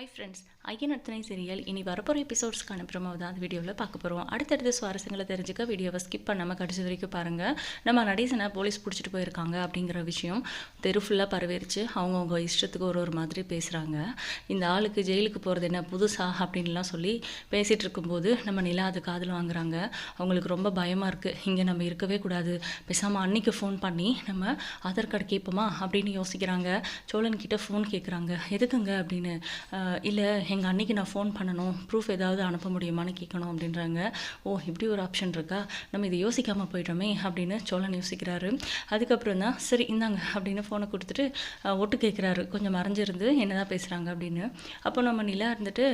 Hi friends ஐயன் அத்தனை serial இனி வரப்போகிற எபிசோட்ஸ்க்கான ப்ரமோ தான் அந்த வீடியோவில் பார்க்க போகிறோம் அடுத்தடுத்த சுவாரஸ்யங்களை தெரிஞ்சுக்க வீடியோவை ஸ்கிப் பண்ணாமல் கடைசி வரைக்கும் பாருங்கள் நம்ம நடேசனை போலீஸ் பிடிச்சிட்டு போயிருக்காங்க அப்படிங்கிற விஷயம் தெரு ஃபுல்லாக பரவேறிச்சு அவங்கவுங்க இஷ்டத்துக்கு ஒரு ஒரு மாதிரி பேசுகிறாங்க இந்த ஆளுக்கு ஜெயிலுக்கு போகிறது என்ன புதுசா அப்படின்லாம் சொல்லி பேசிகிட்டு இருக்கும்போது நம்ம நிலா அது காதில் வாங்குறாங்க. அவங்களுக்கு ரொம்ப பயமாக இருக்குது இங்கே நம்ம இருக்கவே கூடாது. பேசாமல் அன்னைக்கு ஃபோன் பண்ணி நம்ம ஆதார் கார்டு கேட்போமா அப்படின்னு யோசிக்கிறாங்க. சோழன்கிட்ட ஃபோன் கேட்குறாங்க. எதுக்குங்க அப்படின்னு இல்லை எங்கள் அன்னைக்கு நான் ஃபோன் பண்ணணும். ப்ரூஃப் ஏதாவது அனுப்ப முடியுமான்னு கேட்கணும் அப்படின்றாங்க. ஓ இப்படி ஒரு ஆப்ஷன் இருக்கா? நம்ம இதை யோசிக்காமல் போயிட்டோமே அப்படின்னு சோழன் யோசிக்கிறாரு. அதுக்கப்புறம் தான் சரி இந்தாங்க அப்படின்னு ஃபோனை கொடுத்துட்டு ஒட்டு கேட்குறாரு. கொஞ்சம் மறைஞ்சிருந்து என்ன தான் பேசுகிறாங்க அப்படின்னு. அப்போ நம்ம நிலா இருந்துட்டு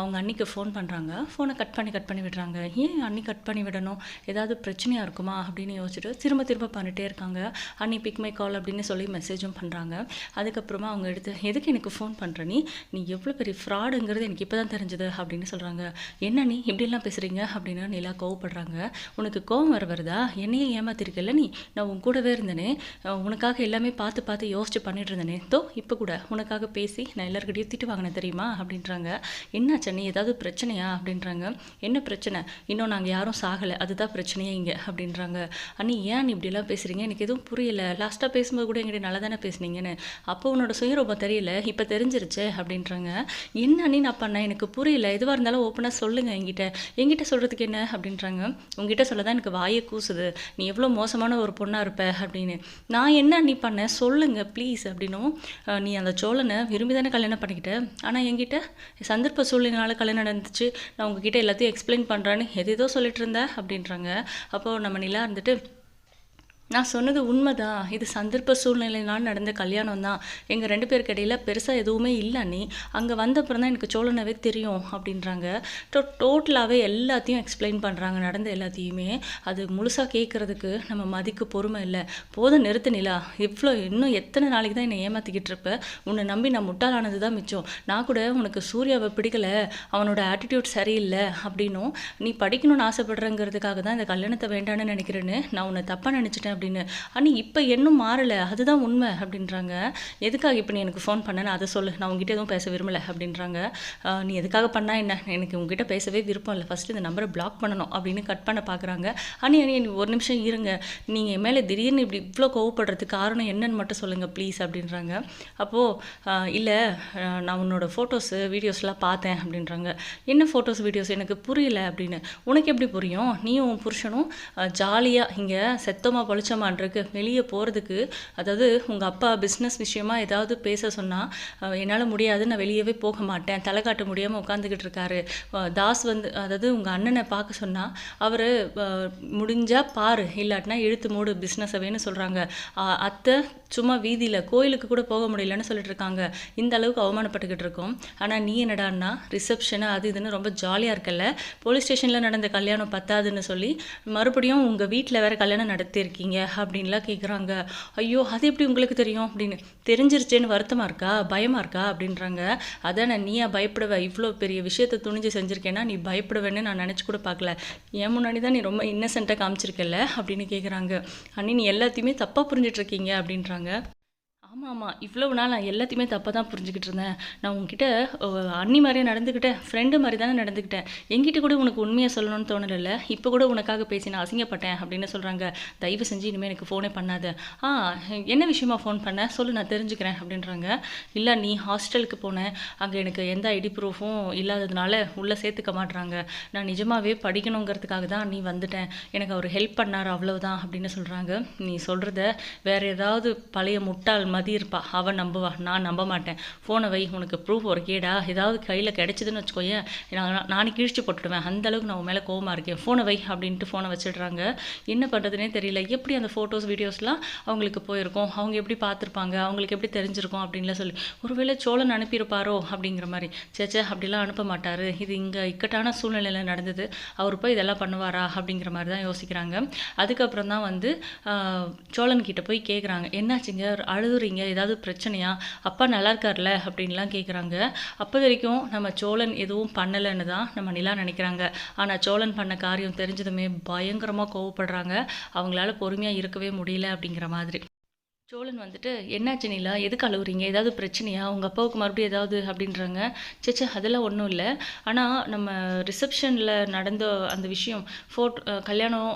அவங்க அன்னைக்கு ஃபோன் பண்ணுறாங்க ஃபோனை கட் பண்ணி கட் பண்ணி விடுறாங்க. ஏன் அன்னி கட் பண்ணி விடணும்? ஏதாவது பிரச்சனையாக இருக்குமா? அப்படின்னு யோசிச்சுட்டு திரும்ப திரும்ப பண்ணிட்டே இருக்காங்க. அன்னி பிக் மை கால் அப்படின்னு சொல்லி மெசேஜும் பண்ணுறாங்க அதுக்கப்புறமா அவங்க எடுத்து எதுக்கு எனக்கு ஃபோன் பண்ணுற நீ? நீ எவ்வளோ பெரிய ஃப்ராடுங்கிறது எனக்கு இப்போ தான் தெரிஞ்சது அப்படின்னு சொல்கிறாங்க என்ன நீ? இப்படிலாம் பேசுகிறீங்க அப்படின்னு நிலா கோவப்படுறாங்க. உனக்கு கோவம் வர வருதா? என்னையே ஏமாத்திருக்கல நீ? நான் உன் கூடவே இருந்தேனே. உனக்காக எல்லாமே பார்த்து பார்த்து யோசிச்சு பண்ணிட்டு இருந்தேனே. தோ இப்போ கூட உனக்காக பேசி நான் எல்லாருக்கிட்டையும் திட்டு வாங்கினேன் தெரியுமா? அப்படின்றாங்க. என்னாச்சு? நீ ஏதாவது பிரச்சனையா? அப்படின்றாங்க. என்ன பிரச்சனை? இன்னும் நாங்கள் யாரும் சாகலை. அதுதான் பிரச்சனையே இங்கே. அப்படின்றாங்க. அண்ணி ஏன் நீ இப்படிலாம் பேசுகிறீங்க எனக்கு எதுவும் புரியல. லாஸ்ட்டாக பேசும்போது கூட எங்கிட்ட நல்லா தானே பேசுனீங்கன்னு. அப்போ உன்னோட சுயரூபம் தெரியல. இப்போ தெரிஞ்சிருச்சே. அப்படின்றாங்க. என்ன அண்ணி நான் பண்ணேன். எனக்கு புரியல. எதுவாக இருந்தாலும் ஓப்பனாக சொல்லுங்கள் என்கிட்ட. என்கிட்ட சொல்கிறதுக்கு என்ன அப்படின்றாங்க. உங்ககிட்ட சொல்ல தான் எனக்கு வாயை கூசுது. நீ எவ்வளோ மோசமான ஒரு பொண்ணாக இருப்ப அப்படின்னு. நான் என்ன நீ பண்ண? சொல்லுங்கள் ப்ளீஸ் அப்படின்னும். நீ அந்த சோழனை விரும்பி தானே கல்யாணம் பண்ணிக்கிட்ட? ஆனால் என்கிட்ட சந்தர்ப்ப சூழ்நிலைனால கல்யாணம் நடந்துச்சு. நான் உங்ககிட்ட எல்லாத்தையும் எக்ஸ்பிளைன் பண்ணுறேன்னு எதேதோ சொல்லிட்டு இருந்தேன் அப்படின்றாங்க. அப்போது நம்ம நிலா இருந்துட்டு நான் சொன்னது உண்மைதான். இது சந்தர்ப்ப சூழ்நிலையினால் நடந்த கல்யாணம் தான் எங்கள் ரெண்டு பேருக்கு இடையில் பெருசாக எதுவுமே இல்லை நீ. அங்கே வந்தப்புறம் தான் எனக்கு சோழனவே தெரியும் அப்படின்றாங்க. டோ டோட்டலாகவே எல்லாத்தையும் எக்ஸ்பிளைன் பண்ணுறாங்க நடந்த எல்லாத்தையுமே. அது முழுசாக கேட்குறதுக்கு நம்ம மதிக்கு பொறுமை இல்லை. போதும் நிறுத்து நிலா. இவ்வளோ இன்னும் எத்தனை நாளைக்கு தான் என்னை ஏமாற்றிக்கிட்டு இருப்ப? உன்னை நம்பி நான் முட்டாளானது தான் மிச்சம். நான் கூட உனக்கு சூர்யாவை பிடிக்கல. அவனோட ஆட்டிடியூட் சரியில்லை அப்படின்னும். நீ படிக்கணும்னு ஆசைப்படுறங்கிறதுக்காக தான் இந்த கல்யாணத்தை வேண்டான்னு நினைக்கிறேன்னு நான் உன்னை தப்பாக நினச்சிட்டேன் அப்படின்னு. அண்ணி இப்போ இன்னும் மாறலை. அதுதான் உண்மை அப்படின்றாங்க. எதுக்காக இப்போ நீ எனக்கு ஃபோன் பண்ணேன்னு அதை சொல்லு. நான் உங்ககிட்ட எதுவும் பேச விரும்பலை அப்படின்றாங்க. நீ எதுக்காக பண்ணா என்ன? எனக்கு உங்ககிட்ட பேசவே விருப்பம் இல்லை. ஃபஸ்ட்டு இந்த நம்பரை பிளாக் பண்ணணும் அப்படின்னு கட் பண்ண பார்க்குறாங்க அண்ணி அண்ணி நீ ஒரு நிமிஷம் இருங்க. நீங்கள் என் மேலே திடீர்னு இப்படி இவ்வளோ கோவப்படுறதுக்கு காரணம் என்னன்னு மட்டும் சொல்லுங்கள் ப்ளீஸ் அப்படின்றாங்க. அப்போது இல்லை நான் உன்னோட ஃபோட்டோஸு வீடியோஸ்லாம் பார்த்தேன் அப்படின்றாங்க. என்ன ஃபோட்டோஸ் வீடியோஸ் எனக்கு புரியல அப்படின்னு. உனக்கு எப்படி புரியும்? நீயும் உன் புருஷனும் ஜாலியாக இங்கே செத்தமாக செத்தமா பொழிச்சமான்ருக்கு வெளியே போகிறதுக்கு அதாவது உங்கள் அப்பா பிஸ்னஸ் விஷயமா ஏதாவது பேச சொன்னால் என்னால் முடியாது நான் வெளியவே போக மாட்டேன். தலை காட்ட முடியாமல் உட்காந்துக்கிட்டு இருக்காரு. தாஸ் வந்து அதாவது உங்கள் அண்ணனை பார்க்க சொன்னால் அவர் முடிஞ்சால் பாரு இல்லாட்டினா இழுத்து மூடு பிஸ்னஸவேன்னு சொல்கிறாங்க அத்தை சும்மா வீதியில் கோயிலுக்கு கூட போக முடியலன்னு சொல்லிட்டு இருக்காங்க. இந்த அளவுக்கு அவமானப்பட்டுக்கிட்டு இருக்கோம். ஆனால் நீ என்னடான்னா ரிசப்ஷனு அது இதுன்னு ரொம்ப ஜாலியாக இருக்கல்ல. போலீஸ் ஸ்டேஷனில் நடந்த கல்யாணம் பத்தாதுன்னு சொல்லி மறுபடியும் உங்கள் வீட்டில் வேறு கல்யாணம் நடத்தியிருக்கீங்க. அப்படின்லாம் கேட்குறாங்க ஐயோ அது எப்படி உங்களுக்கு தெரியும்? அப்படின்னு. தெரிஞ்சிருச்சேன்னு வருத்தமாக இருக்கா? பயமாக இருக்கா? அப்படின்றாங்க. அதான் நான் நீயா பயப்படுவ? இவ்வளோ பெரிய விஷயத்தை துணிஞ்சு செஞ்சுருக்கேன்னா நீ பயப்படுவேன்னு நான் நினச்சி கூட பார்க்கல. என் முன்னாடி தான் நீ ரொம்ப இன்னசென்ட்டாக காமிச்சிருக்கல அப்படின்னு கேட்குறாங்க அண்ணி நீ எல்லாத்தையுமே தப்பாக புரிஞ்சிட்ருக்கீங்க அப்படின்றாங்க. ஆமாம் ஆமாம் இவ்வளவு நாள் நான் எல்லாத்தையுமே தப்பாக தான் புரிஞ்சுக்கிட்டு இருந்தேன். நான் உங்ககிட்ட அண்ணி மாதிரியே நடந்துக்கிட்டேன். ஃப்ரெண்டு மாதிரி தானே நடந்துக்கிட்டேன். என்கிட்ட கூட உனக்கு உண்மையை சொல்லணும்னு தோணலைல்ல? இப்போ கூட உனக்காக பேசி நான் அசிங்கப்பட்டேன் அப்படின்னு சொல்கிறாங்க தயவு செஞ்சு இனிமேல் எனக்கு ஃபோனே பண்ணாத. ஆ என்ன விஷயமா ஃபோன் பண்ண? சொல்லு நான் தெரிஞ்சுக்கிறேன் அப்படின்றாங்க. இல்லை நீ ஹாஸ்டலுக்கு போனேன் அங்கே எனக்கு எந்த ஐடி ப்ரூஃபும் இல்லாததுனால உள்ளே சேர்த்துக்க மாட்றாங்க. நான் நிஜமாகவே படிக்கணுங்கிறதுக்காக தான் நீ வந்துட்டேன். எனக்கு அவர் ஹெல்ப் பண்ணார் அவ்வளவுதான் அப்படின்னு சொல்கிறாங்க நீ சொல்கிறத வேறு ஏதாவது பழைய முட்டாள் மதி இருப்பா. அவன் நம்புவா. நான் நம்ப மாட்டேன். ஃபோனை வை உனக்கு ப்ரூஃப் ஒரு கேடா ஏதாவது கையில் கிடச்சிதுன்னு வச்சுக்கோயேன் நான் நானே கிழிச்சு போட்டுடுவேன். அந்தளவுக்கு நான் உன் மேலே கோவமாக இருக்கேன். ஃபோனை வை அப்படின்ட்டு ஃபோனை வச்சிடுறாங்க. என்ன பண்ணுறதுனே தெரியல. எப்படி அந்த ஃபோட்டோஸ் வீடியோஸ்லாம் அவங்களுக்கு போயிருக்கும்? அவங்க எப்படி பார்த்துருப்பாங்க? அவங்களுக்கு எப்படி தெரிஞ்சிருக்கும்? அப்படின்லாம் சொல்லி ஒருவேளை சோழன் அனுப்பியிருப்பாரோ? அப்படிங்கிற மாதிரி. சேச்சே அப்படிலாம் அனுப்ப மாட்டார். இது இங்கே இக்கட்டான சூழ்நிலையில் நடந்தது. அவர் போய் இதெல்லாம் பண்ணுவாரா? அப்படிங்கிற மாதிரி தான் யோசிக்கிறாங்க. அதுக்கப்புறம் தான் வந்து சோழன் கிட்ட போய் கேட்குறாங்க என்னாச்சுங்க? அழுதுறீங்க? ஏதாவது பிரச்சனையா? அப்பா நல்லா இருக்கார்ல? அப்படின்லாம் கேட்குறாங்க அப்போ வரைக்கும் நம்ம சோழன் எதுவும் பண்ணலைன்னு தான் நம்ம நிலா நினைக்கிறாங்க. ஆனால் சோழன் பண்ண காரியம் தெரிஞ்சதுமே பயங்கரமாக கோவப்படுறாங்க. அவங்களால பொறுமையாக இருக்கவே முடியல அப்படிங்கிற மாதிரி. சோழன் வந்துட்டு என்னாச்சு நிலா? எதுக்கு அழுகுறீங்க ஏதாவது பிரச்சனையா? உங்கள் அப்பாவுக்கு மறுபடியும் ஏதாவது? அப்படின்றாங்க. சேச்சே அதெல்லாம் ஒன்றும் இல்லை. ஆனால் நம்ம ரிசப்ஷனில் நடந்த அந்த விஷயம் ஃபோட்டோ கல்யாணம்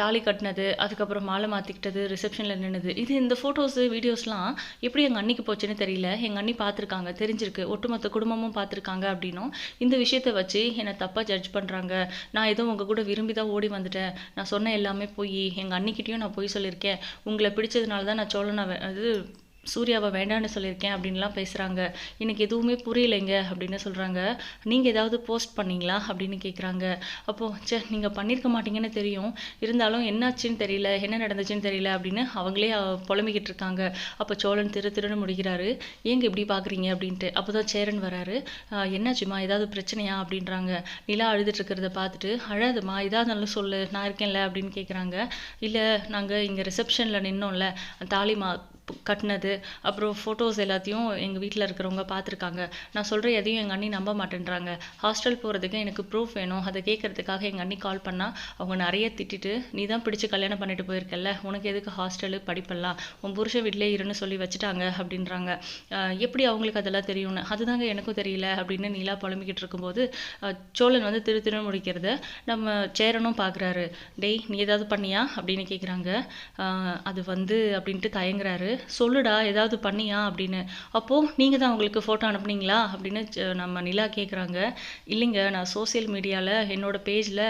தாலி கட்டினது அதுக்கப்புறம் மாலை மாற்றிக்கிட்டது ரிசப்ஷனில் நின்னது இது இந்த ஃபோட்டோஸு வீடியோஸ்லாம் எப்படி எங்கள் அன்னிக்கு போச்சுன்னு தெரியல. எங்கள் அண்ணி பார்த்துருக்காங்க தெரிஞ்சிருக்கு. ஒட்டுமொத்த குடும்பமும் பார்த்துருக்காங்க அப்படின்னும் இந்த விஷயத்தை வச்சு என்னை தப்பாக ஜட்ஜ் பண்ணுறாங்க நான் ஏதோ உங்கள் கூட விரும்பி தான் ஓடி வந்துட்டேன். நான் சொன்ன எல்லாமே போய் எங்கள் அன்னிக்கிட்டேயும் நான் போய் சொல்லியிருக்கேன். உங்களை பிடிச்சதுனால தான் நான் சோழனை வே- அது சூர்யாவை வேண்டான்னு சொல்லியிருக்கேன் அப்படின்லாம் பேசுகிறாங்க எனக்கு எதுவுமே புரியலைங்க அப்படின்னு சொல்கிறாங்க நீங்கள் ஏதாவது போஸ்ட் பண்ணீங்களா அப்படின்னு கேட்குறாங்க அப்போது சே நீங்கள் பண்ணியிருக்க மாட்டீங்கன்னு தெரியும். இருந்தாலும் என்னாச்சுன்னு தெரியல என்ன நடந்துச்சுன்னு தெரியல அப்படின்னு அவங்களே புலம்பிக்கிட்டு இருக்காங்க. அப்போ சோழன் திரு திருன்னு முடிக்கிறாரு. ஏங்க இப்படி பார்க்குறீங்க அப்படின்ட்டு. அப்போ தான் சேரன் வராரு. என்னாச்சும்மா ஏதாவது பிரச்சனையா? அப்படின்றாங்க. நிலா அழுதுட்டு பார்த்துட்டு அழாதுமா ஏதாவது நல்லா சொல்லு நான் இருக்கேன்ல அப்படின்னு கேட்குறாங்க இல்லை நாங்கள் இங்கே ரிசப்ஷனில் நின்னோம்ல தாலி மா கட்டினது அப்புறம் ஃபோட்டோஸ் எல்லாத்தையும் எங்கள் வீட்டில் இருக்கிறவங்க பார்த்துருக்காங்க நான் சொல்கிற எதையும் எங்கள் அண்ணி நம்ப மாட்டேன்றாங்க. ஹாஸ்டல் போகிறதுக்கு எனக்கு ப்ரூஃப் வேணும். அதை கேட்கறதுக்காக எங்கள் அண்ணி கால் பண்ணால் அவங்க நிறைய திட்டிட்டு நீ தான் பிடிச்சி கல்யாணம் பண்ணிட்டு போயிருக்கல்ல? உனக்கு எதுக்கு ஹாஸ்டலு படிப்பெல்லாம்? உன் புருஷன் வீட்டிலே இருன்னு சொல்லி வச்சுட்டாங்க அப்படின்றாங்க. எப்படி அவங்களுக்கு அதெல்லாம் தெரியும்னு? அதுதாங்க எனக்கும் தெரியல அப்படின்னு நீலா புலம்பிக்கிட்டு இருக்கும்போது சோழன் வந்து திரு திரு முடிக்கிறத நம்ம சேரனும் பார்க்குறாரு டேய் நீ ஏதாவது பண்ணியா? அப்படின்னு கேட்குறாங்க அது வந்து அப்படின்ட்டு தயங்குறாரு. சொல்லுடா ஏதாவது பண்ணியா அப்படின்னு. அப்போது நீங்கள் தான் அவங்களுக்கு ஃபோட்டோ அனுப்புனீங்களா? அப்படின்னு நம்ம நிலா கேட்குறாங்க இல்லைங்க நான் சோஷியல் மீடியாவில் என்னோட பேஜில்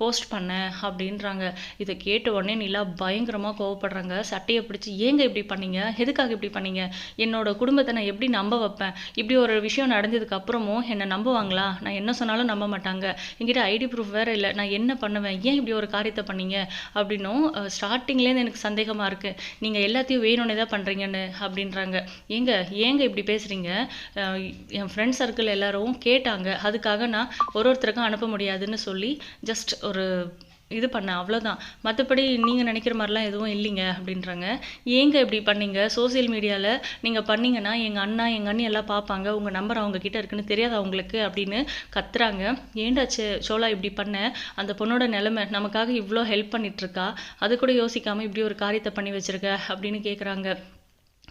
போஸ்ட் பண்ணேன் அப்படின்றாங்க. இதை கேட்ட உடனே நிலா பயங்கரமாக கோவப்படுறாங்க. சட்டையை பிடிச்சி ஏங்க இப்படி பண்ணீங்க? எதுக்காக இப்படி பண்ணீங்க? என்னோட குடும்பத்தை நான் எப்படி நம்ப வைப்பேன்? இப்படி ஒரு விஷயம் நடந்ததுக்கு அப்புறமும் என்னை நம்புவாங்களா? நான் என்ன சொன்னாலும் நம்ப மாட்டாங்க. என்கிட்ட ஐடி ப்ரூஃப் வேறு இல்லை. நான் என்ன பண்ணுவேன்? ஏன் இப்படி ஒரு காரியத்தை பண்ணீங்க? அப்படின்னும் ஸ்டார்டிங்லேருந்து எனக்கு சந்தேகமாக இருக்குது நீங்கள் எல்லாத்தையும் வேணும்னே தான் பண்ணுறீங்கன்னு அப்படின்றாங்க. ஏங்க ஏங்க இப்படி பேசுகிறீங்க என் ஃப்ரெண்ட் சர்க்கிள் எல்லாரும் கேட்டாங்க. அதுக்காக நான் ஒரு ஒருத்தருக்கும் அனுப்ப முடியாதுன்னு சொல்லி ஜஸ்ட் ஒரு இது பண்ணேன் அவ்வளோதான் மற்றபடி நீங்கள் நினைக்கிற மாதிரிலாம் எதுவும் இல்லைங்க அப்படின்றாங்க. ஏங்க இப்படி பண்ணீங்க? சோஷியல் மீடியாவில் நீங்கள் பண்ணீங்கன்னா எங்கள் அண்ணா எங்கள் அண்ணி எல்லாம் பார்ப்பாங்க. உங்கள் நம்பர் அவங்க கிட்ட இருக்குன்னு தெரியாது அவங்களுக்கு அப்படின்னு கத்துறாங்க. ஏன்டா சே சோலா இப்படி பண்ண? அந்த பொண்ணோட நிலைமை நமக்காக இவ்வளோ ஹெல்ப் பண்ணிகிட்ருக்கா அது கூட யோசிக்காமல் இப்படி ஒரு காரியத்தை பண்ணி வச்சுருக்க அப்படின்னு கேட்குறாங்க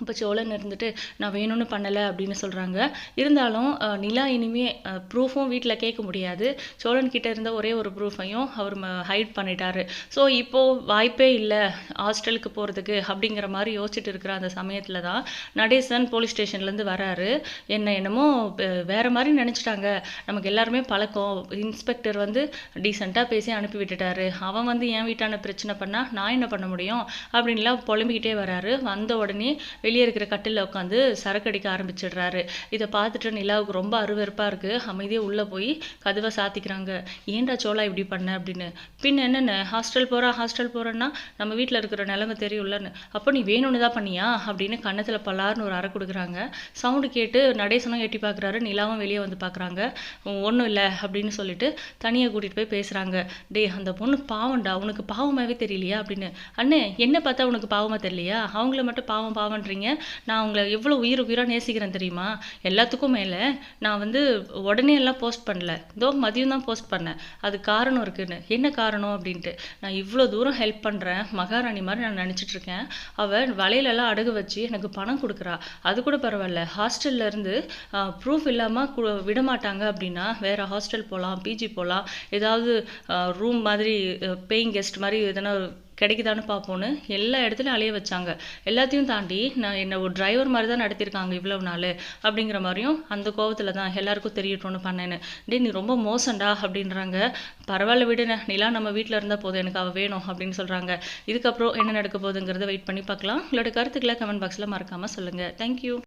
இப்போ சோழன் இருந்துட்டு நான் வேணும்னு பண்ணலை அப்படின்னு சொல்கிறாங்க இருந்தாலும் நிலா இனிமே ப்ரூஃபும் வீட்டில் கேட்க முடியாது. சோழன் கிட்ட இருந்த ஒரே ஒரு ப்ரூஃபையும் அவர் ஹைட் பண்ணிட்டாரு. ஸோ இப்போது வாய்ப்பே இல்லை ஹாஸ்டலுக்கு போகிறதுக்கு அப்படிங்கிற மாதிரி யோசிச்சுட்டு இருக்கிற அந்த சமயத்தில் தான் நடேசன் போலீஸ் ஸ்டேஷன்லேருந்து வராரு. என்ன என்னமோ வேறு மாதிரி நினச்சிட்டாங்க. நமக்கு எல்லாருமே பழக்கம். இன்ஸ்பெக்டர் வந்து டீசெண்டாக பேசி அனுப்பி விட்டுட்டாரு. அவன் வந்து என் வீட்டான பிரச்சனை பண்ணால் நான் என்ன பண்ண முடியும்? அப்படின்லாம் புலம்பிக்கிட்டே வராரு. வந்த உடனே வெளியே இருக்கிற கட்டில் உட்காந்து சரக்கு அடிக்க ஆரம்பிச்சிடுறாரு. இதை பார்த்துட்டு நிலாவுக்கு ரொம்ப அருவருப்பாக இருக்குது அமைதியாக உள்ளே போய் கதவை சாத்திக்கிறாங்க. ஏன்டா சோலா இப்படி பண்ண? அப்படின்னு. பின்ன என்னென்ன? ஹாஸ்டல் போகிறா ஹாஸ்டல் போகிறேன்னா நம்ம வீட்டில் இருக்கிற நிலைமை தெரியும்லன்னு. அப்போ நீ வேணும்னு தான் பண்ணியா? அப்படின்னு கன்னத்தில் பலார்னு ஒரு அறை கொடுக்குறாங்க. சவுண்டு கேட்டு நடேசனும் எட்டி பார்க்குறாரு. நிலாவும் வெளியே வந்து பார்க்குறாங்க. ஒன்றும் இல்லை அப்படின்னு சொல்லிட்டு தனியாக கூட்டிகிட்டு போய் பேசுகிறாங்க டேய் அந்த பொண்ணு பாவம்டா. உனக்கு பாவமாகவே தெரியலையா? அப்படின்னு. அண்ணே என்ன பார்த்தா உனக்கு பாவமாக தெரியலையா? அவங்கள மட்டும் பாவம் பாவன்றீங்க. நான் உங்களை எவ்வளோ உயிர் உயிராக நேசிக்கிறேன் தெரியுமா? எல்லாத்துக்கும் மேலே நான் வந்து உடனே எல்லாம் போஸ்ட் பண்ணல. இதோ மதியம் தான் போஸ்ட் பண்ணேன். அது காரணம் இருக்குன்னு. என்ன காரணம் அப்படின்ட்டு. நான் இவ்வளோ தூரம் ஹெல்ப் பண்ணுறேன் மகாராணி மாதிரி நான் நினச்சிட்டு இருக்கேன். அவள் வலையிலலாம் அடகு வச்சு எனக்கு பணம் கொடுக்குறா. அது கூட பரவாயில்ல. ஹாஸ்டல்ல இருந்து ப்ரூஃப் இல்லாமல் விட மாட்டாங்க அப்படின்னா வேற ஹாஸ்டல் போகலாம் பிஜி போகலாம் ஏதாவது ரூம் மாதிரி பேயிங் கெஸ்ட் மாதிரி எதனா கிடைக்குதான்னு பார்ப்போன்னு எல்லா இடத்துலையும் அலைய வச்சாங்க. எல்லாத்தையும் தாண்டி நான் என்ன ஒரு டிரைவர் மாதிரி தான் நடத்தியிருக்காங்க இவ்வளவு நாள் அப்படிங்கிற மாதிரியும் அந்த கோவத்தில் தான் எல்லாருக்கும் தெரியட்டும்னு பண்ணேன்னு. டேய் நீ ரொம்ப மோசம்டா அப்படின்றாங்க. பரவாயில்ல விடுன நிலா நம்ம வீட்டில் இருந்தால் போதும் எனக்கு அவள் வேணும் அப்படின்னு சொல்கிறாங்க இதுக்கப்புறம் என்ன நடக்க போகுதுங்கிறத வெயிட் பண்ணி பார்க்கலாம். உங்களோட கருத்துக்களை கமெண்ட் பாக்ஸில் மறக்காமல் சொல்லுங்கள் தேங்க்யூ